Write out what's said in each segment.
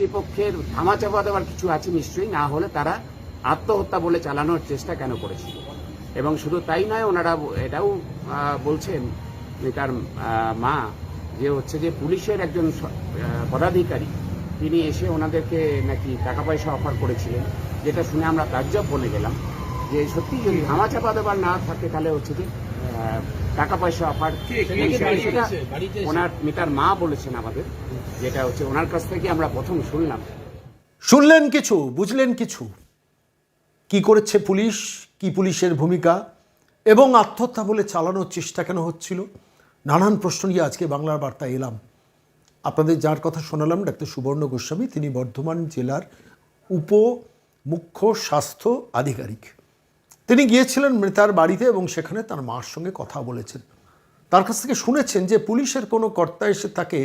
কর্তৃপক্ষের ধামাচাপা দেওয়ার কিছু আছে নিশ্চয়ই, না হলে তারা আত্মহত্যা বলে চালানোর চেষ্টা কেন করেছিল? এবং শুধু তাই নয়, ওনারা এটাও বলছেন তার মা যে হচ্ছে যে পুলিশের একজন পদাধিকারী, তিনি এসে ওনাদেরকে নাকি টাকা পয়সা অফার করেছিলেন, যেটা শুনে আমরা তাজ্জব বলে গেলাম যে সত্যি যদি ধামাচাপা দেওয়ার না থাকে, তাহলে হচ্ছে যে টাকা পয়সা অফার ওনার মিতার মা বলেছেন আমাদের যেটা হচ্ছে ওনার কাছ থেকে আমরা প্রথম শুনলাম। শুনলেন কিছু বুঝলেন কিছু? কি করেছে পুলিশ? কি পুলিশের ভূমিকা? এবং আত্মহত্যা বলে চালানোর চেষ্টা কেন হচ্ছিল? নানান প্রশ্ন নিয়ে আজকে বাংলার বার্তা এলাম। আপনাদের যার কথা শোনালাম ডাক্তার সুবর্ণ গোস্বামী তিনি বর্ধমান জেলার উপ মুখ্য স্বাস্থ্য আধিকারিক। তিনি গিয়েছিলেন মৃতার বাড়িতে এবং সেখানে তার মার সঙ্গে কথা বলেছেন। তার কাছ থেকে শুনেছেন যে পুলিশের কোনো কর্তা এসে তাকে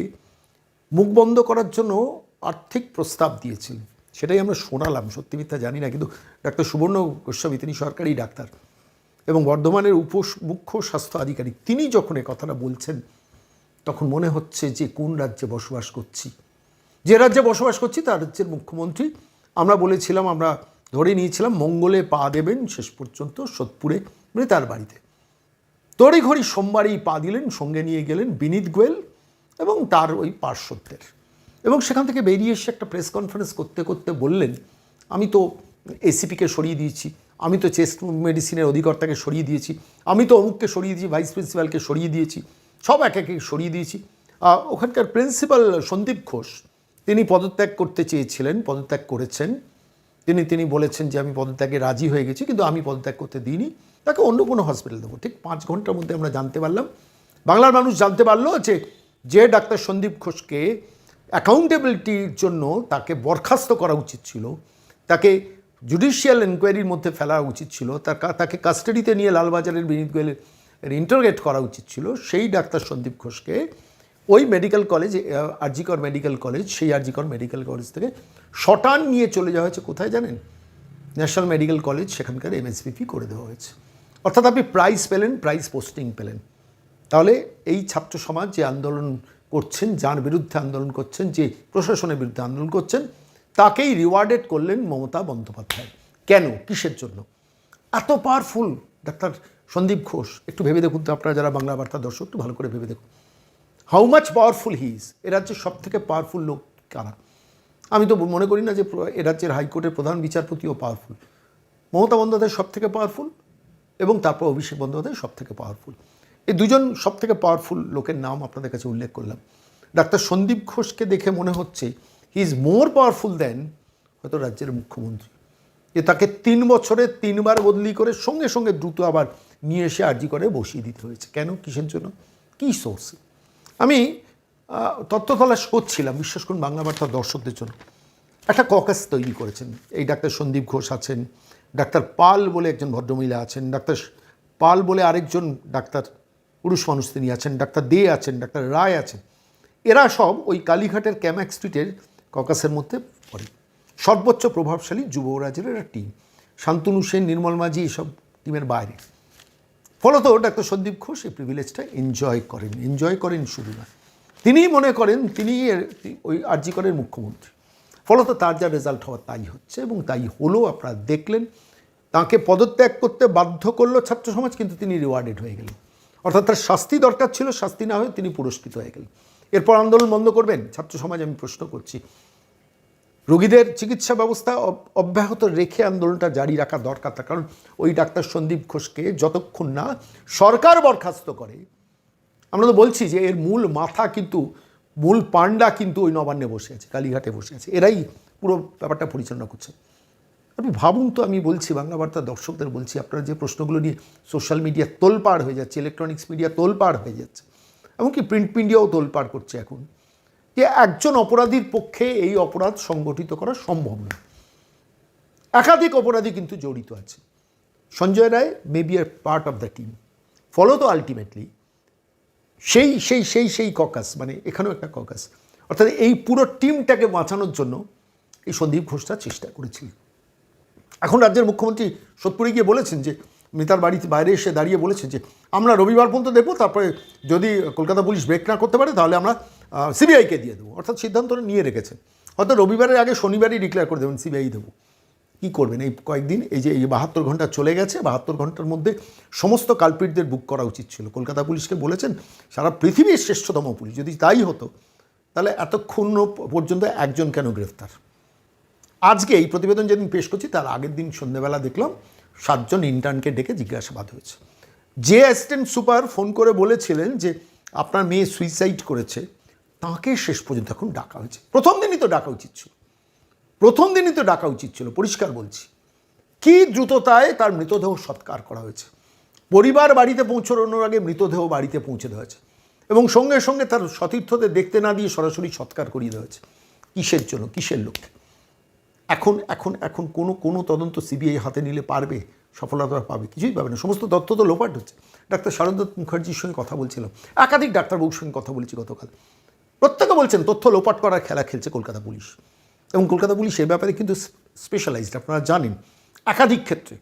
মুখ বন্ধ করার জন্য আর্থিক প্রস্তাব দিয়েছিল। সেটাই আমরা শোনালাম, সত্যি মিথ্যা জানি না, কিন্তু ডাক্তার সুবর্ণ গোস্বামী, তিনি সরকারি ডাক্তার এবং বর্ধমানের উপ মুখ্য স্বাস্থ্য আধিকারিক, তিনি যখন এ কথাটা বলছেন, তখন মনে হচ্ছে যে কোন রাজ্যে বসবাস করছি। যে রাজ্যে বসবাস করছি, তার রাজ্যের মুখ্যমন্ত্রী। আমরা বলেছিলাম, আমরা ধরে নিয়েছিলাম মঙ্গলে পা দেবেন, শেষ পর্যন্ত সোদপুরে মৃতার বাড়িতে। তড়িঘড়ি সোমবারেই পা দিলেন, সঙ্গে নিয়ে গেলেন বিনীত গোয়েল এবং তার ওই পার্শ্বদের। এবং সেখান থেকে বেরিয়ে এসে একটা প্রেস কনফারেন্স করতে করতে বললেন, আমি তো এসিপিকে সরিয়ে দিয়েছি, আমি তো চেস্ট মেডিসিনের অধিকর্তাকে সরিয়ে দিয়েছি, আমি তো অমুককে সরিয়ে দিয়েছি, ভাইস প্রিন্সিপালকে সরিয়ে দিয়েছি, সব এক একে সরিয়ে দিয়েছি। ওখানকার প্রিন্সিপাল সন্দীপ ঘোষ, তিনি পদত্যাগ করতে চেয়েছিলেন, পদত্যাগ করেছেন। তিনি তিনি বলেছেন যে আমি পদত্যাগে রাজি হয়ে গেছি, কিন্তু আমি পদত্যাগ করতে দিইনি। তাকে অন্য কোনো হসপিটাল দেবো। ঠিক পাঁচ ঘণ্টার মধ্যে আমরা জানতে পারলাম। বাংলার মানুষ জানতে পারল যে যে ডাক্তার সন্দীপ ঘোষকে অ্যাকাউন্টেবিলিটির জন্য তাকে বরখাস্ত করা উচিত ছিল, তাকে জুডিশিয়াল এনকোয়ারির মধ্যে ফেলা উচিত ছিল, তার তাকে কাস্টাডিতে নিয়ে লালবাজারের বিনীত গোয়েলের ইন্টারগেট করা উচিত ছিল। সেই ডাক্তার সন্দীপ ঘোষকে ওই medical college RG Kar medical college সেই আরজিকর মেডিকেল কলেজ থেকে শটান নিয়ে চলে যাওয়া হয়েছে কোথায় জানেন? ন্যাশনাল মেডিকেল কলেজ সেখানকার এমএসপিপি করে দেওয়া হয়েছে। অর্থাৎ আপনি প্রাইজ পেলেন প্রাইজ পোস্টিং পেলেন। তাহলে এই ছাত্র সমাজ যে আন্দোলন করছেন, যার বিরুদ্ধে আন্দোলন করছেন, যে প্রশাসনের বিরুদ্ধে আন্দোলন করছেন, তাকেই রিওয়ার্ডেড করলেন মমতা বন্দ্যোপাধ্যায়। কেন? কিসের জন্য? এত পাওয়ারফুল ডাক্তার সন্দীপ ঘোষ, একটু ভেবে দেখুন তো আপনারা যারা বাংলা বার্তা দর্শক, একটু ভালো করে ভেবে দেখুন। How much powerful he is এ রাজ্যের সব থেকে পাওয়ারফুল লোক কারা? আমি তো মনে করি না যে এ রাজ্যের হাইকোর্টের প্রধান বিচারপতিও পাওয়ারফুল মমতা বন্দ্যোপাধ্যায় সব থেকে পাওয়ারফুল এবং তারপর অভিষেক বন্দ্যোপাধ্যায় সব থেকে পাওয়ারফুল এই দুজন সব থেকে পাওয়ারফুল লোকের নাম আপনাদের কাছে উল্লেখ করলাম। ডাক্তার সন্দীপ ঘোষকে দেখে মনে হচ্ছে হি ইজ মোর পাওয়ারফুল দেন হয়তো রাজ্যের মুখ্যমন্ত্রী। যে তাকে তিন বছরে তিনবার বদলি করে সঙ্গে সঙ্গে দ্রুত আবার নিয়ে এসে আর্জি করে বসিয়ে দিতে হয়েছে। কেন? কিসের জন্য? কী সোর্সে আমি আহ, তথ্য তলাশ করছিলাম বিশ্বাস করুন বাংলা বার্তার দর্শকদের জন্য। একটা ককাস তৈরি করেছেন। এই ডাক্তার সন্দীপ ঘোষ আছেন ডাক্তার পাল বলে একজন ভদ্রমহিলা আছেন ডাক্তার পাল বলে আরেকজন ডাক্তার পুরুষ মানুষ তিনি আছেন ডাক্তার দে আছেন ডাক্তার রায় আছেন। এরা সব ওই কালীঘাটের ক্যামাক স্ট্রিটের ককাসের মধ্যে পড়ে। সর্বোচ্চ প্রভাবশালী যুবরাজের একটা টিম শান্তনু সেন নির্মল মাঝি এসব টিমের বাইরে। ফলত ডাক্তার সন্দীপ ঘোষ এই প্রিভিলেজটা এনজয় করেন এনজয় করেন শুধু না। তিনিই মনে করেন তিনি ওই আরজিকরের মুখ্যমন্ত্রী। ফলত তার যা রেজাল্ট হওয়ার তাই হচ্ছে এবং তাই হলো, আপনারা দেখলেন। তাকে পদত্যাগ করতে বাধ্য করল ছাত্র সমাজ, কিন্তু তিনি রিওয়ার্ডেড হয়ে গেলেন। অর্থাৎ তার শাস্তি দরকার ছিল, শাস্তি না হয়ে তিনি পুরস্কৃত হয়ে গেলেন। এরপর আন্দোলন বন্ধ করবেন? ছাত্র সমাজ, আমি প্রশ্ন করছি। রোগীদের চিকিৎসা ব্যবস্থা অব্যাহত রেখে আন্দোলনটা জারি রাখা দরকার। তার কারণ ওই ডাক্তার সন্দীপ ঘোষকে যতক্ষণ না সরকার বরখাস্ত করে, আমরা তো বলছি যে এর মূল মাথা কিন্তু, মূল পান্ডা কিন্তু ওই নবান্নে বসে আছে, কালীঘাটে বসে আছে। এরাই পুরো ব্যাপারটা পরিচালনা করছে। আপনি ভাবুন তো, আমি বলছি, বাংলা বার্তা দর্শকদের বলছি, আপনারা যে প্রশ্নগুলো নিয়ে সোশ্যাল মিডিয়া তোলপাড় হয়ে যাচ্ছে ইলেকট্রনিক্স মিডিয়া তোলপাড় হয়ে যাচ্ছে, এমনকি প্রিন্ট মিডিয়াও তোলপাড় করছে এখন। যে একজন অপরাধীর পক্ষে এই অপরাধ সংগঠিত করা সম্ভব না একাধিক অপরাধী কিন্তু জড়িত আছে। Sanjay Roy may be are part of the team ফলত আলটিমেটলি সেই সেই সেই সেই ককাস মানে এখানেও একটা ককাস অর্থাৎ এই পুরো টিমটাকে বাঁচানোর জন্য এই সন্দীপ ঘোষটা চেষ্টা করেছিল। এখন রাজ্যের মুখ্যমন্ত্রী সোদপুরে গিয়ে বলেছেন যে মৃতার বাড়িতে বাইরে এসে দাঁড়িয়ে বলেছেন যে, আমরা রবিবার পর্যন্ত দেখব, তারপরে যদি কলকাতা পুলিশ ব্রেক না করতে পারে, তাহলে আমরা সিবিআইকে দিয়ে দেবো, অর্থাৎ সিদ্ধান্ত নিয়ে রেখেছেন। হয়তো রবিবারের আগে শনিবারই ডিক্লেয়ার করে দেবেন, সিবিআই দেবো। কী করবেন? এই কয়েকদিন এই যে, এই বাহাত্তর ঘণ্টা চলে গেছে, বাহাত্তর ঘণ্টার মধ্যে সমস্ত কালপিটদের বুক করা উচিত ছিল। কলকাতা পুলিশকে বলেছেন, সারা পৃথিবীর শ্রেষ্ঠতম পুলিশ, যদি তাই হতো, তাহলে এতক্ষণ পর্যন্ত একজন কেন গ্রেফতার? আজকে এই প্রতিবেদন যেদিন পেশ করছি, তার আগের দিন সন্ধ্যেবেলা দেখলাম, সাতজন ইন্টার্নকে ডেকে জিজ্ঞাসাবাদ হয়েছে। যে অ্যাসিস্ট্যান্ট সুপার ফোন করে বলেছিলেন যে, আপনার মেয়ে সুইসাইড করেছে তাকে শেষ পর্যন্ত এখন ডাকা হয়েছে। প্রথম দিনই তো ডাকা উচিত ছিল। প্রথম দিনই তো ডাকা উচিত ছিল, পরিষ্কার বলছি। কি দ্রুততায় তার মৃতদেহ সৎকার করা হয়েছে? পরিবার বাড়িতে পৌঁছানোর আগে মৃতদেহ বাড়িতে পৌঁছে দেওয়া হয়েছে এবং সঙ্গে সঙ্গে তার সতীর্থদের দেখতে না দিয়ে সরাসরি সৎকার করিয়ে দেওয়া হয়েছে। কিসের জন্য? কিসের লক্ষ্যে? এখন এখন এখন কোনো কোনো তদন্ত সিবিআই হাতে নিলে পারবে? সফলতা পাবে? কিছুই পাবে না। সমস্ত তথ্য তো লোপাট হচ্ছে। ডাক্তার শারদত্ত মুখার্জির সঙ্গে কথা বলছিলাম। একাধিক ডাক্তারবাবুর সঙ্গে কথা বলেছি গতকাল। প্রত্যেকে বলছেন, তথ্য লোপাট করার খেলা খেলছে কলকাতা পুলিশ। এবং কলকাতা পুলিশ এ ব্যাপারে কিন্তু স্পেশালাইজড আপনারা জানেন, একাধিক ক্ষেত্রে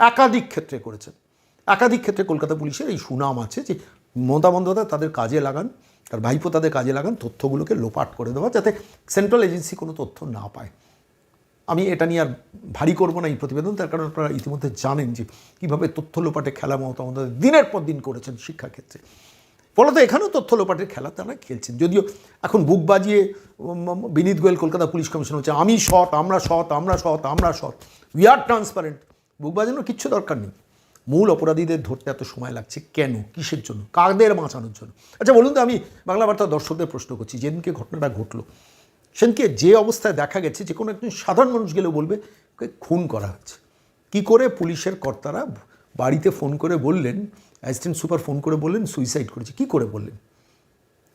একাধিক ক্ষেত্রে করেছেন। একাধিক ক্ষেত্রে কলকাতা পুলিশের এই সুনাম আছে যে মমতা বন্দ্যোপাধ্যায় তাদের কাজে লাগান, তার ভাইপো তাদের কাজে লাগান, তথ্যগুলোকে লোপাট করে দেওয়া যাতে সেন্ট্রাল এজেন্সি কোনো তথ্য না পায়। আমি এটা নিয়ে আর ভারী করব না এই প্রতিবেদন, তার কারণ আপনারা ইতিমধ্যে জানেন যে কীভাবে তথ্য লোপাটে খেলা মমতা বন্দ্যোপাধ্যায় দিনের পর দিন করেছেন শিক্ষাক্ষেত্রে। ফলত এখানেও তথ্য লোপাটের খেলা তারা খেলছেন যদিও এখন বুক বাজিয়ে বিনীত গোয়েল কলকাতা পুলিশ কমিশন হচ্ছে আমি সৎ আমরা সৎ আমরা সৎ আমরা সৎ উই আর ট্রান্সপারেন্ট বুক বাজানোর কিচ্ছু দরকার নেই। মূল অপরাধীদের ধরতে এত সময় লাগছে কেন? কিসের জন্য? কাদের বাঁচানোর জন্য? আচ্ছা বলুন তো, আমি বাংলা বার্তা দর্শকদের প্রশ্ন করছি। যেদিনকে ঘটনাটা ঘটলো, সেদিনকে যে অবস্থায় দেখা গেছে, যে কোনো একজন সাধারণ মানুষ গেলেও বলবে খুন করা হচ্ছে। কি করে পুলিশের কর্তারা বাড়িতে ফোন করে বললেন, অ্যাসিস্ট্যান্ট সুপার ফোন করে বললেন, সুইসাইড করেছে। কি করে বললেন?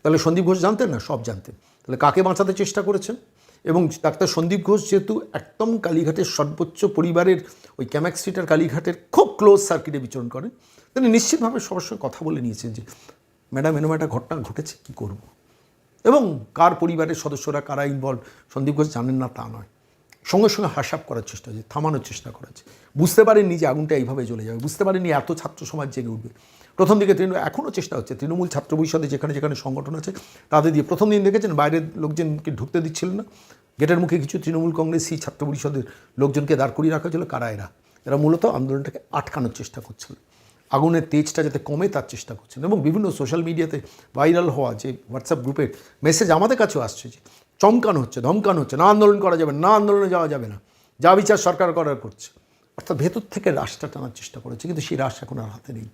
তাহলে সন্দীপ ঘোষ জানতেন না? সব জানতেন। তাহলে কাকে বাঁচাতে চেষ্টা করেছেন? এবং ডাক্তার সন্দীপ ঘোষ যেহেতু একদম কালীঘাটের সর্বোচ্চ পরিবারের ওই ক্যামাক স্ট্রিটের কালীঘাটের খুব ক্লোজ সার্কিটে বিচরণ করেন, তিনি নিশ্চিতভাবে সবার সঙ্গে কথা বলে নিয়েছেন যে, ম্যাডাম, এরকম একটা ঘটনা ঘটেছে, কী করব? এবং কার পরিবারের সদস্যরা, কারা ইনভলভ সন্দীপ ঘোষ জানেন না, তা নয়। সঙ্গে সঙ্গে হাসাপ করার চেষ্টা হচ্ছে থামানোর চেষ্টা করা হচ্ছে বুঝতে পারেননি যে আগুনটা এইভাবে জ্বলে যাবে, বুঝতে পারেননি এত ছাত্র সমাজ জেগে উঠবে। প্রথম দিকে তৃণমূল এখনও চেষ্টা হচ্ছে, তৃণমূল ছাত্র পরিষদে যেখানে যেখানে সংগঠন আছে তাদের দিয়ে প্রথম দিন দেখেছেন বাইরের লোকজনকে ঢুকতে দিচ্ছিলেন না। গেটের মুখে কিছু তৃণমূল কংগ্রেসই ছাত্র পরিষদের লোকজনকে দাঁড় করিয়ে রাখা হয়েছিল, কারা এরা? এরা মূলত আন্দোলনটাকে আটকানোর চেষ্টা করছিল। আগুনের তেজটা যাতে কমে তার চেষ্টা করছেন এবং বিভিন্ন সোশ্যাল মিডিয়াতে ভাইরাল হওয়া যে হোয়াটসঅ্যাপ গ্রুপের মেসেজ আমাদের কাছেও আসছে যে চমকানো হচ্ছে ধমকানো হচ্ছে না আন্দোলন করা যাবে না, আন্দোলনে যাওয়া যাবে না। যা বিচার সরকার করার করছে। অর্থাৎ ভেতর থেকে রাশটা টানার চেষ্টা করেছে কিন্তু সেই রাশ এখন আর হাতে নেই।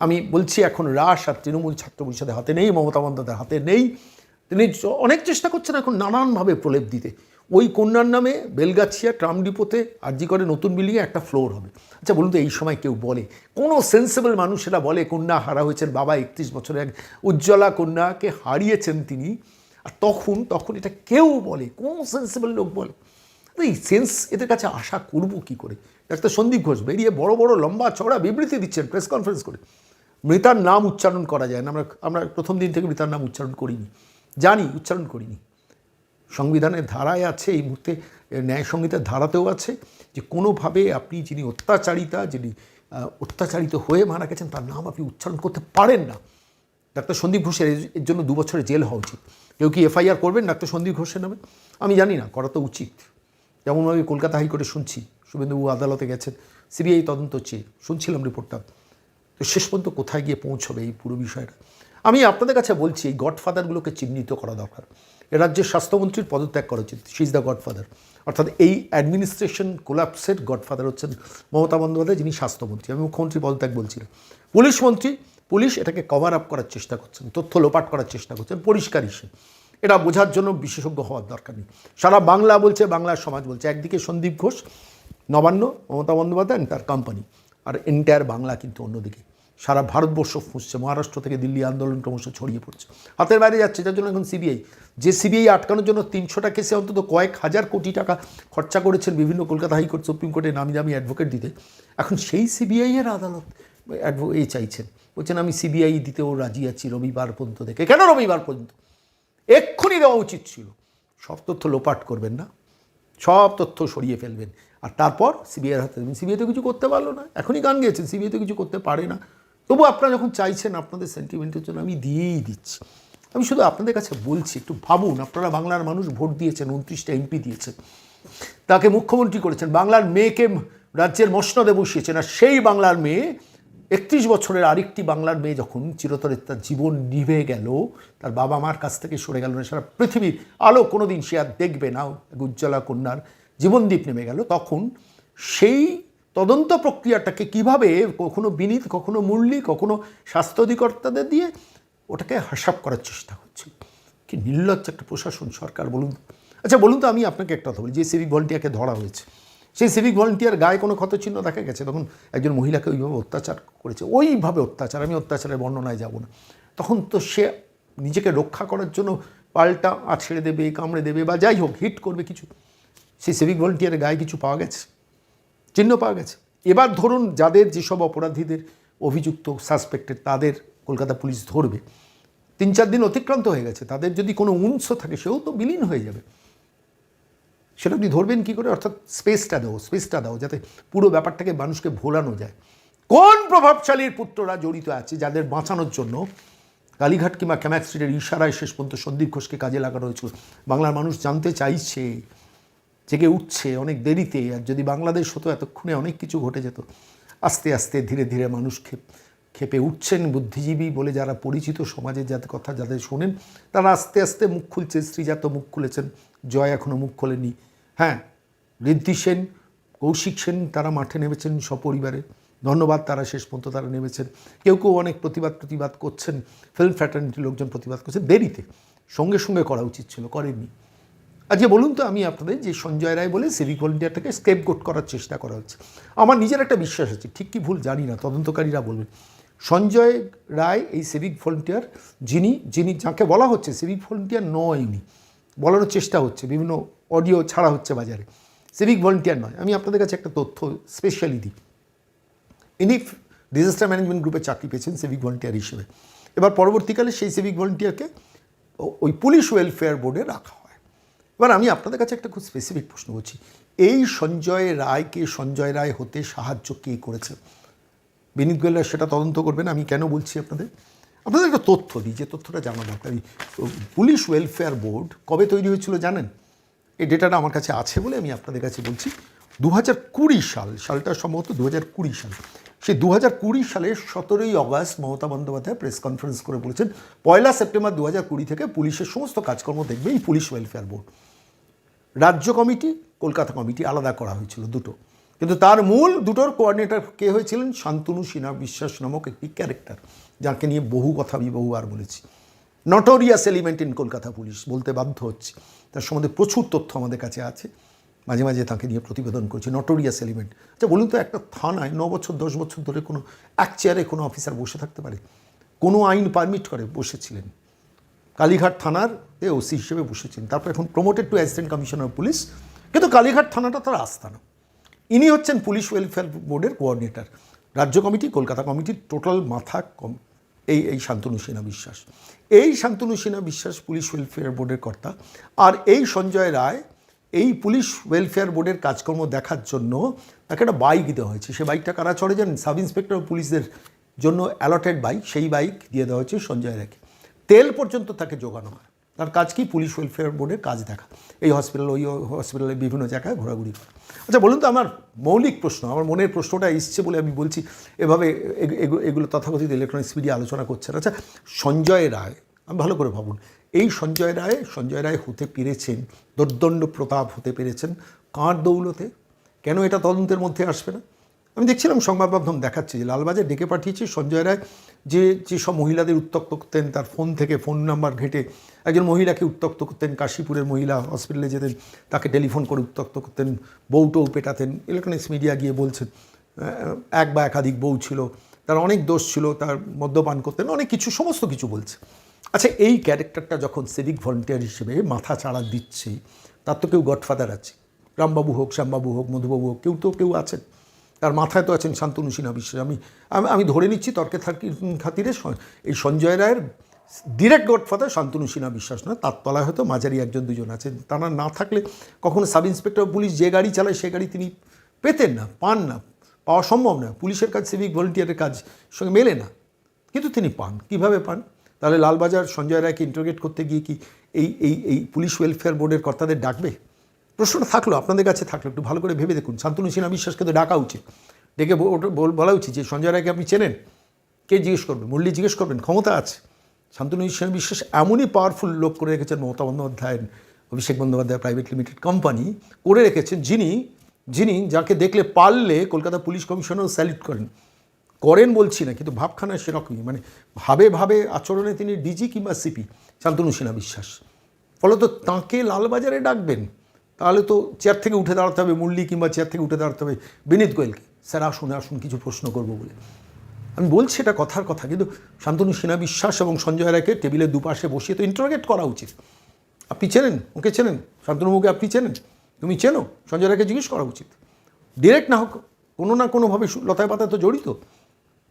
আমি বলছি এখন রাশ আর তৃণমূল ছাত্র পরিষদের হাতে নেই মমতা বন্দ্যোপাধ্যায়ের হাতে নেই। তিনি অনেক চেষ্টা করছেন এখন নানানভাবে প্রলেপ দিতে। ওই কন্যার নামে বেলগাছিয়া ট্রাম ডিপোতে আরজি করে নতুন বিল্ডিংয়ে একটা ফ্লোর হবে। আচ্ছা বলুন তো এই সময় কেউ বলে কোনো সেন্সেবল মানুষেরা বলে কন্যা হারা হয়েছেন বাবা একত্রিশ বছরের এক উজ্জ্বলা কন্যাকে হারিয়েছেন তিনি আর তখন তখন এটা কেউ বলে, কোন সেন্সেবল লোক বলে? এই সেন্স এদের কাছে আশা করব কি করে? ডাক্তার সন্দীপ ঘোষ বেরিয়ে বড় বড়, লম্বা চড়া বিবৃতি দিচ্ছেন প্রেস কনফারেন্স করে। মৃতার নাম উচ্চারণ করা যায় না, আমরা আমরা প্রথম দিন থেকে মৃতার নাম উচ্চারণ করিনি। জানি, উচ্চারণ করিনি। সংবিধানের ধারায় আছে এই মুহূর্তে ন্যায় সংহিতার ধারাতেও আছে যে কোনোভাবে আপনি যিনি অত্যাচারিতা, যিনি অত্যাচারিত হয়ে মারা গেছেন, তার নাম আপনি উচ্চারণ করতে পারেন না। ডাক্তার সন্দীপ ঘোষের এর- জন্য দু বছরের জেল হওয়া উচিত। কেউ কি এফআইআর করবেন? ডাক্তার সন্দীপ ঘোষের নামে? আমি জানি না, করা তো উচিত। যেমনভাবে কলকাতা হাইকোর্টে শুনছি, শুভেন্দুবাবু আদালতে গেছেন, সিবিআই তদন্ত চেয়ে শুনছিলাম রিপোর্টটা। তো শেষ পর্যন্ত কোথায় গিয়ে পৌঁছবে এই পুরো বিষয়টা? আমি আপনাদের কাছে বলছি, এই গডফাদারগুলোকে চিহ্নিত করা দরকার। এ রাজ্যের স্বাস্থ্যমন্ত্রীর পদত্যাগ করা উচিত শি ইজ দ্য গডফাদার অর্থাৎ এই অ্যাডমিনিস্ট্রেশন কোলাপসের গডফাদার হচ্ছেন মমতা বন্দ্যোপাধ্যায়, যিনি স্বাস্থ্যমন্ত্রী। আমি মুখ্যমন্ত্রী পদত্যাগ বলছি না। পুলিশ মন্ত্রী পুলিশ এটাকে কভার আপ করার চেষ্টা করছেন, তথ্য লোপাট করার চেষ্টা করছেন, পরিষ্কার হিসেবে এটা বোঝার জন্য বিশেষজ্ঞ হওয়ার দরকার নেই। সারা বাংলা বলছে বাংলার সমাজ বলছে। একদিকে সন্দীপ ঘোষ, নবান্ন, মমতা বন্দ্যোপাধ্যায় তার কোম্পানি আর এন্টায়ার বাংলা কিন্তু অন্যদিকে। সারা ভারতবর্ষ ফুঁসছে, মহারাষ্ট্র থেকে দিল্লি আন্দোলন ক্রমশ ছড়িয়ে পড়ছে। হাতের বাইরে যাচ্ছে, যার জন্য এখন সিবিআই যে সিবিআই আটকানোর জন্য তিনশোটা কেসে অন্তত কয়েক হাজার কোটি টাকা খরচা করেছেন বিভিন্ন কলকাতা হাইকোর্ট, সুপ্রিম কোর্টে নামি দামি অ্যাডভোকেট দিতে। এখন সেই সিবিআই এর আদালত অ্যাডভো এই চাইছেন। বলছেন, আমি সিবিআই দিতেও রাজি আছি রবিবার পর্যন্ত থেকে কেন রবিবার পর্যন্ত? এক্ষুনি দেওয়া উচিত ছিল। সব তথ্য লোপাট করবেন না। সব তথ্য সরিয়ে ফেলবেন। আর তারপর সিবিআইয়ের হাতে দেবেন। সিবিআই তো কিছু করতে পারল না। এখনই গান গেয়েছেন। সিবিআই তো কিছু করতে পারে না। তবু আপনারা যখন চাইছেন আপনাদের সেন্টিমেন্টের জন্য, আমি দিয়েই দিচ্ছি। আমি শুধু আপনাদের কাছে বলছি, একটু ভাবুন। আপনারা বাংলার মানুষ, ভোট দিয়েছেন, উনত্রিশটা এমপি দিয়েছেন। তাকে মুখ্যমন্ত্রী করেছেন। বাংলার মেয়েকে রাজ্যের মসনদে বসিয়েছেন। আর সেই বাংলার মেয়ে একত্রিশ বছরের আরেকটি বাংলার মেয়ে যখন চিরতরে তার জীবন নিভে গেল, তার বাবা মার কাছ থেকে সরে গেল না, সারা পৃথিবীর আলো কোনোদিন সে আর দেখবে না উজ্জ্বলা কন্যার জীবনদ্বীপ নেমে গেল। তখন সেই তদন্ত প্রক্রিয়াটাকে কীভাবে কখনো বিনীত, কখনো মুরলি কখনো স্বাস্থ্য অধিকর্তাদের দিয়ে ওটাকে হাসাব করার চেষ্টা হচ্ছে। কি নির্লজ্জ একটা প্রশাসন সরকার, বলুন। আচ্ছা বলুন তো, আমি আপনাকে একটা কথা বলি, যে সিভিক ভলেন্টিয়ারকে ধরা হয়েছে। সেই সিভিক ভলেন্টিয়ার গায়ে কোনো ক্ষতচিহ্ন দেখা গেছে? তখন একজন মহিলাকে ওইভাবে অত্যাচার করেছে। ওইভাবে অত্যাচার, আমি অত্যাচারের বর্ণনায় যাব না। তখন তো সে নিজেকে রক্ষা করার জন্য পাল্টা আছড়ে দেবে, কামড়ে দেবে বা যাই হোক হিট করবে কিছু। সেই সিভিক ভলেন্টিয়ারের গায়ে কিছু পাওয়া গেছে? চিহ্ন পাওয়া গেছে? এবার ধরুন যাদের যেসব অপরাধীদের অভিযুক্ত সাসপেক্টেড তাদের কলকাতা পুলিশ ধরবে। তিন চার দিন অতিক্রান্ত হয়ে গেছে। তাদের যদি কোনো উৎস থাকে, সেও তো বিলীন হয়ে যাবে। সেটা আপনি ধরবেন কী করে? অর্থাৎ স্পেসটা দাও স্পেসটা দাও, যাতে পুরো ব্যাপারটাকে মানুষকে ভোলানো যায়। কোন প্রভাবশালীর পুত্ররা জড়িত আছে যাদের বাঁচানোর জন্য কালীঘাট কিংবা ক্যামাক স্ট্রিটের ইশারায় শেষ পর্যন্ত সন্দীপ ঘোষকে কাজে লাগানো হয়েছিল? বাংলার মানুষ জানতে চাইছে, জেগে উঠছে অনেক দেরিতে, আর যদি বাংলাদেশ হতো, এতক্ষণে অনেক কিছু ঘটে যেত। আস্তে আস্তে ধীরে ধীরে মানুষ ক্ষেপ খেপে উঠছেন। বুদ্ধিজীবী বলে যারা পরিচিত সমাজের যাদের কথা যাদের শোনেন, তারা আস্তে আস্তে মুখ খুলছে শ্রীজাত মুখ খুলেছেন। জয় এখনও মুখ খোলেনি। হ্যাঁ ঋদ্ধি সেন, কৌশিক সেন, তারা মাঠে নেমেছেন সপরিবারে। ধন্যবাদ, তারা শেষ পর্যন্ত তারা নেমেছেন। কেউ কেউ অনেক প্রতিবাদ প্রতিবাদ করছেন। ফিল্ম ফ্র্যাটার্নিটির লোকজন প্রতিবাদ করছেন। দেরিতে, সঙ্গে সঙ্গে করা উচিত ছিল, করেননি। আজকে বলুন তো, আমি আপনাদের যে সঞ্জয় রায় বলে সিভিক ভলেন্টিয়ারটাকে স্কেপ গোট করার চেষ্টা করা হচ্ছে। আমার নিজের একটা বিশ্বাস আছে, ঠিক কি ভুল জানি না, তদন্তকারীরা বলবেন। সঞ্জয় রায়, এই সিভিক ভলেন্টিয়ার, যিনি যিনি, যাকে বলা হচ্ছে, সিভিক ভলেন্টিয়ার নয় উনি। বলানোর চেষ্টা হচ্ছে, বিভিন্ন অডিও ছাড়া হচ্ছে বাজারে। সিভিক ভলেন্টিয়ার নয়, আমি আপনাদের কাছে একটা তথ্য স্পেশালি দিই। ইনি ডিজাস্টার ম্যানেজমেন্ট গ্রুপে চাকরি পেয়েছেন সিভিক ভলেন্টিয়ার হিসেবে। এবার পরবর্তীকালে সেই সিভিক ভলেন্টিয়ারকে ওই পুলিশ ওয়েলফেয়ার বোর্ডে রাখা হয়। এবার আমি আপনাদের কাছে একটা খুব স্পেসিফিক প্রশ্ন করছি। এই সঞ্জয় রায়কে সঞ্জয় রায় হতে সাহায্য কে করেছে? বিনীত গোয়েলরা সেটা তদন্ত করবেন, আমি কেন বলছি আপনাদের? আপনাদের একটা তথ্য দিই যে তথ্যটা জানা দরকার। পুলিশ ওয়েলফেয়ার বোর্ড কবে তৈরি হয়েছিল জানেন? এই ডেটাটা আমার কাছে আছে বলে আমি আপনাদের কাছে বলছি। দু হাজার কুড়ি সাল, সালটা সম্ভবত দু হাজার কুড়ি সাল। সেই দু হাজার কুড়ি সালের সতেরোই August Mamata Bandyopadhyay press conference করে বলেছেন, পয়লা সেপ্টেম্বর দু হাজার কুড়ি থেকে পুলিশের সমস্ত কাজকর্ম দেখবে এই পুলিশ ওয়েলফেয়ার বোর্ড রাজ্য কমিটি, কলকাতা কমিটি আলাদা করা হয়েছিল দুটো। কিন্তু তার মূল দুটোর কোঅর্ডিনেটর কে হয়েছিলেন? শান্তনু সিনহা বিশ্বাস নামক একটি ক্যারেক্টার যাকে নিয়ে বহু কথা আমি বহুবার বলেছি। Notorious element in Kolkata police বলতে বাধ্য হচ্ছে। তার সম্বন্ধে প্রচুর তথ্য আমাদের কাছে আছে। মাঝে মাঝে তাকে নিয়ে প্রতিবেদন করছি, নটোরিয়াস এলিমেন্ট। আচ্ছা বলুন তো একটা থানায় ন বছর, দশ বছর ধরে কোনো এক চেয়ারে কোনো অফিসার বসে থাকতে পারে? কোনো আইন পারমিট করে বসেছিলেন? কালীঘাট থানার এ ওসি হিসেবে বসেছেন। তারপর এখন promoted to assistant commissioner police কিন্তু কালীঘাট থানাটা তার আস্থানা ইনি হচ্ছেন পুলিশ ওয়েলফেয়ার বোর্ডের কোঅর্ডিনেটর রাজ্য কমিটি, কলকাতা কমিটির টোটাল মাথা এই এই শান্তনু সেনা বিশ্বাস। এই শান্তনু সেনা বিশ্বাস পুলিশ ওয়েলফেয়ার বোর্ডের কর্তা। আর এই সঞ্জয় রায় এই পুলিশ ওয়েলফেয়ার বোর্ডের কাজকর্ম দেখার জন্য তাকে একটা বাইক দেওয়া হয়েছে। সে বাইকটা কারা চড়ে জানেন? সাব ইন্সপেক্টর পুলিশদের জন্য অ্যালটেড বাইক সেই বাইক দিয়ে দেওয়া হয়েছে সঞ্জয় রায়কে। তেল পর্যন্ত তাকে জোগানো হয়। তার কাজ কি? পুলিশ ওয়েলফেয়ার বোর্ডের কাজ দেখা। এই হসপিটাল ওই হসপিটালে বিভিন্ন জায়গায় ঘোরাঘুরি করা আচ্ছা বলুন তো, আমার মৌলিক প্রশ্ন, আমার মনের প্রশ্নটা এসছে বলে আমি বলছি, এভাবে এগ- এগুলো তথাকথিত ইলেকট্রনিক্স মিডিয়া আলোচনা করছেন। আচ্ছা সঞ্জয় রায়, আমি ভালো করে ভাবুন, এই সঞ্জয় রায় সঞ্জয় রায় হতে পেরেছেন, দোর্দণ্ড প্রতাপ হতে পেরেছেন কার দৌলতে? কেন এটা তদন্তের মধ্যে আসবে না? আমি দেখছিলাম সংবাদ মাধ্যম দেখাচ্ছে যে লালবাজার ডেকে পাঠিয়েছে সঞ্জয় রায় যে যেসব মহিলাদের উত্তক্ত করতেন, তার ফোন থেকে ফোন নাম্বার ঘেঁটে একজন মহিলাকে উত্তক্ত করতেন, কাশীপুরের মহিলা হসপিটালে যেতেন, তাকে টেলিফোন করে উত্তক্ত করতেন, বউ টৌ পেটাতেন, ইলেকট্রনিক্স মিডিয়া গিয়ে বলছেন এক বা একাধিক বউ ছিল, তার অনেক দোষ ছিল, তার মদ্যপান করতেন, অনেক কিছু, সমস্ত কিছু বলছে। আচ্ছা এই ক্যারেক্টারটা যখন সিভিক ভলেন্টিয়ার হিসেবে মাথা চাড়া দিচ্ছে, তার তো কেউ গডফাদার আছে। রামবাবু হোক, শ্যামবাবু হোক, মধুবাবু হোক, কেউ তো কেউ আছেন। তার মাথায় তো আছেন শান্তনু সিনহা বিশ্বাস আমি, আমি- ধরে নিচ্ছি তর্কে থাকি খাতিরে এই সঞ্জয় রায়ের ডিরেক্ট গডফাদার শান্তনু সিনহা বিশ্বাস নয়। তার তলায় হয়তো মাঝারি একজন, দুজন আছেন। তারা না থাকলে কখনো সাব ইন্সপেক্টর পুলিশ যে গাড়ি চালায় সে গাড়ি তিনি পেতেন না, পান না, পাওয়া সম্ভব না। পুলিশের কাজ সিভিক ভলেন্টিয়ারের কাজ সঙ্গে মেলে না। কিন্তু তিনি পান। কীভাবে পান? তাহলে লালবাজার সঞ্জয় রায়কে ইন্টারোগেট করতে গিয়ে কি এই এই এই পুলিশ ওয়েলফেয়ার বোর্ডের কর্তাদের ডাকবে? প্রশ্নটা থাকল, আপনাদের কাছে থাকল, একটু ভালো করে ভেবে দেখুন। শান্তনু সিনহা বিশ্বাসকে তো ডাকা উচিত। ডেকে বল- উচিত যে, সঞ্জয় রায়কে আপনি চেনেন? কে জিজ্ঞেস করবেন? মুরলি জিজ্ঞেস করবেন, ক্ষমতা আছে। শান্তনু সিনহা বিশ্বাস এমনই পাওয়ারফুল লোক করে রেখেছেন মমতা বন্দ্যোপাধ্যায়ের, Abhishek Bandyopadhyay private limited company করে রেখেছেন। যিনি যিনি যাকে দেখলে পারলে কলকাতা পুলিশ কমিশনারও স্যালিউট করেন। করেন বলছি না, কিন্তু ভাবখানা সেরকমই। মানে ভাবে ভাবে আচরণে তিনি ডিজি কিংবা সিপি শান্তনু সিনহা বিশ্বাস। ফলত তাঁকে লালবাজারে ডাকবেন। তাহলে তো চেয়ার থেকে উঠে দাঁড়াতে হবে, মুরলি কিংবা চেয়ার থেকে উঠে দাঁড়াতে হবে। বিনীত গোয়েলকে, স্যার, আসুন আসুন, কিছু প্রশ্ন করব বলে। আমি বলছি এটা কথার কথা, কিন্তু শান্তনু সিনহা বিশ্বাস এবং সঞ্জয় রায়কে টেবিলের দুপাশে বসিয়ে তো ইন্টারোগেট করা উচিত। আপনি চেনেন? ওকে চেনেন? শান্তনুবাবুকে আপনি চেনেন? তুমি চেনো? সঞ্জয় রায়কে জিজ্ঞেস করা উচিত। ডিরেক্ট না হোক, কোনো না কোনোভাবে লতায় পাতায় তো জড়িত।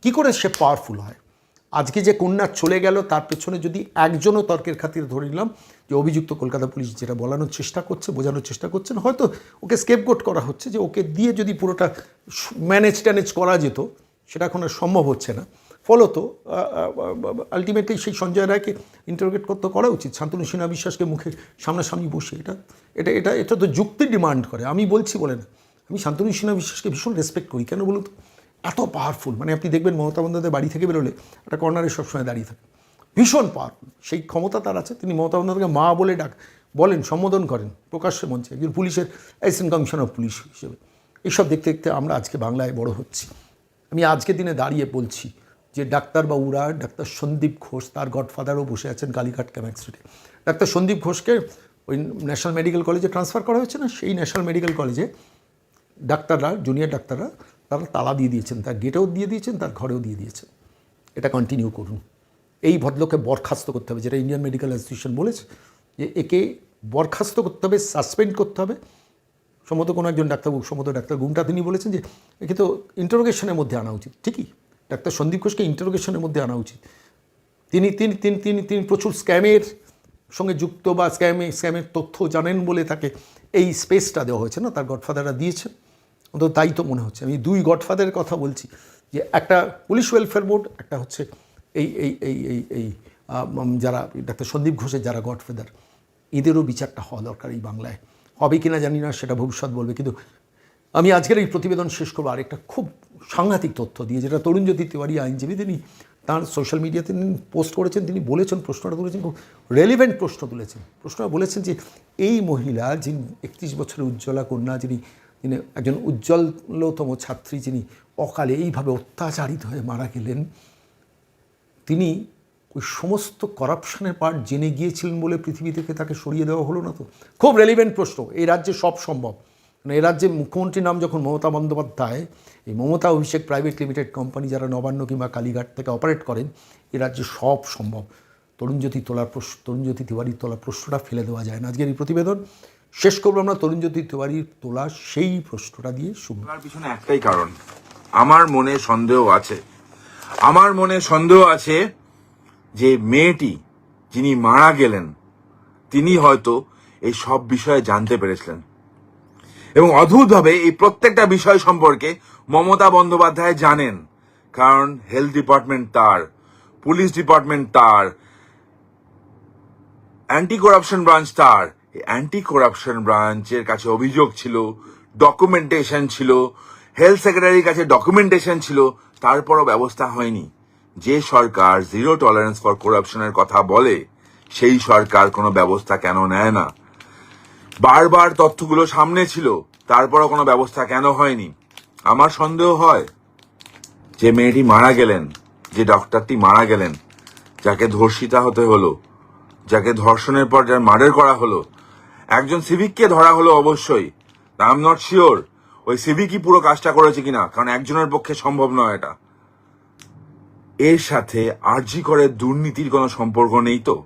কি করে সে পাওয়ারফুল হয়? আজকে যে কন্যা চলে গেল, তার পেছনে যদি একজনও তর্কের খাতিরে ধরে নিলাম যে অভিযুক্ত কলকাতা পুলিশ যেটা বলানোর চেষ্টা করছে, বোঝানোর চেষ্টা করছেন হয়তো ওকে স্কেপগোট করা হচ্ছে যে ওকে দিয়ে যদি পুরোটা ম্যানেজ ট্যানেজ করা যেত, সেটা এখন আর সম্ভব হচ্ছে না। ফলত আলটিমেটলি সেই সঞ্জয় রায়কে ইন্টারোগেট করতে করা উচিত। শান্তনু সিনহা বিশ্বাসকে মুখে সামনাসামনি বসে এটা এটা এটা এটা তো যুক্তি ডিমান্ড করে। আমি বলছি বলে না। আমি শান্তনু সিনহা বিশ্বাসকে ভীষণ রেসপেক্ট করি। কেন বলুন তো? এত পাওয়ারফুল মানে আপনি দেখবেন মমতা বন্দ্যোপাধ্যায় বাড়ি থেকে বেরোলে একটা কর্নারে সবসময় দাঁড়িয়ে থাকে। ভীষণ পাওয়ারফুল সেই ক্ষমতা তার আছে, তিনি মমতা বন্দ্যোপাধ্যায়কে মা বলে ডাক, বলেন, সম্বোধন করেন প্রকাশ্যে মঞ্চে, একজন পুলিশের অ্যাসিস্ট্যান্ট কমিশনার পুলিশ হিসেবে। এইসব দেখতে দেখতে আমরা আজকে বাংলায় বড় হচ্ছি। আমি আজকের দিনে দাঁড়িয়ে বলছি যে ডাক্তারবাবুরা ডাক্তার সন্দীপ ঘোষ, তার গডফাদারও বসে আছেন কালীঘাট ক্যামাক স্ট্রিটে ডাক্তার সন্দীপ ঘোষকে ওই ন্যাশনাল মেডিকেল কলেজে ট্রান্সফার করা হয়েছে না? সেই ন্যাশনাল মেডিকেল কলেজে ডাক্তাররা জুনিয়র ডাক্তাররা তারা তালা দিয়ে দিয়েছেন, তার গেটেও দিয়ে দিয়েছেন, তার ঘরেও দিয়ে দিয়েছেন। এটা কন্টিনিউ করুন। এই ভদ্রলোককে বরখাস্ত করতে হবে, যেটা ইন্ডিয়ান মেডিকেল অ্যাসোসিয়েশন বলেছে, যে একে বরখাস্ত করতে হবে সাসপেন্ড করতে হবে। সম্ভবত কোনো একজন ডাক্তারবাবু সম্ভবত ডাক্তার গুমটা তিনি বলেছেন যে, একে তো ইন্টারোগেশনের মধ্যে আনা উচিত, ঠিকই। ডাক্তার সন্দীপ ঘোষকে ইন্টারোগেশনের মধ্যে আনা উচিত। তিনি তিনি তিনি তিনি তিনি প্রচুর স্ক্যামের সঙ্গে যুক্ত বা স্ক্যামে স্ক্যামের তথ্য জানেন বলে তাকে এই স্পেসটা দেওয়া হয়েছে না, তার গডফাদাররা দিয়েছেন। অন্তত তাই তো মনে হচ্ছে। আমি দুই গডফাদারের কথা বলছি যে একটা পুলিশ ওয়েলফেয়ার বোর্ড একটা হচ্ছে এই এই এই এই এই যারা ডাক্তার সন্দীপ ঘোষের যারা গডফাদার, এদেরও বিচারটা হওয়া দরকার এই বাংলায়। হবে কিনা জানি না, সেটা ভবিষ্যৎ বলবে। কিন্তু আমি আজকের এই প্রতিবেদন শেষ করব। আরেকটা খুব সাংঘাতিক তথ্য দিয়ে, যেটা তরুণজ্যোতি তিওয়ারি আইনজীবী, তিনি তাঁর সোশ্যাল মিডিয়াতে তিনি পোস্ট করেছেন, তিনি বলেছেন, প্রশ্নটা তুলেছেন, খুব রেলিভেন্ট প্রশ্ন তুলেছেন। প্রশ্নটা বলেছেন যে, এই মহিলা যিনি একত্রিশ বছরের উজ্জ্বলা কন্যা, যিনি যিনি একজন উজ্জ্বলতম ছাত্রী যিনি অকালে এইভাবে অত্যাচারিত হয়ে মারা গেলেন, তিনি ওই সমস্ত করাপশনের পার্ট জেনে গিয়েছিলেন বলে পৃথিবী থেকে তাকে সরিয়ে দেওয়া হলো না তো? খুব রেলিভেন্ট প্রশ্ন এই রাজ্যে সব সম্ভব। মানে এই রাজ্যে মুখ্যমন্ত্রীর নাম যখন মমতা বন্দ্যোপাধ্যায়, এই Mamata Abhishek private limited company যারা নবান্ন কিংবা কালীঘাট থেকে অপারেট করেন এই রাজ্যে সব সম্ভব। তরুণজ্যোতি তোলার প্রশ্ন তরুণজ্যোতি তিওয়ারির তোলার প্রশ্নটা ফেলে দেওয়া যায় না। আজকের এই প্রতিবেদন শেষ করব আমরা তরুণজ্যোতি তিওয়ারির তোলা সেই প্রশ্নটা দিয়ে শুনব। তার পিছনে একটাই কারণ। আমার মনে সন্দেহ আছে। আমার মনে সন্দেহ আছে যে মেয়েটি যিনি মারা গেলেন, তিনি হয়তো এই সব বিষয়ে জানতে পেরেছিলেন। এবং অদ্ভুতভাবে এই প্রত্যেকটা বিষয় সম্পর্কে মমতা বন্দ্যোপাধ্যায় জানেন, কারণ হেলথ ডিপার্টমেন্ট তার পুলিশ ডিপার্টমেন্ট তার অ্যান্টি করাপশন ব্রাঞ্চ তার অ্যান্টি করাপশন ব্রাঞ্চের কাছে অভিযোগ ছিল ডকুমেন্টেশন ছিল হেলথ সেক্রেটারির কাছে ডকুমেন্টেশন ছিল, তারপরও ব্যবস্থা হয়নি। যে সরকার জিরো টলারেন্স ফর করাপশনের কথা বলে, সেই সরকার কোনো ব্যবস্থা কেন নেয় না? বারবার তথ্যগুলো সামনে ছিল, তারপরও কোনো ব্যবস্থা কেন হয়নি? আমার সন্দেহ হয় যে মেয়েটি মারা গেলেন, যে ডক্টরটি মারা গেলেন, যাকে ধর্ষিতা হতে হলো, যাকে ধর্ষণের পর যার মার্ডার করা হলো একজন সিভিককে ধরা হলো অবশ্যই। আই এম নট শিওর ওই সিভিকই পুরো কাজটা করেছে কিনা, কারণ একজনের পক্ষে সম্ভব নয় এটা। এর সাথে আরজি করে দুর্নীতির কোনো সম্পর্ক নেই তো?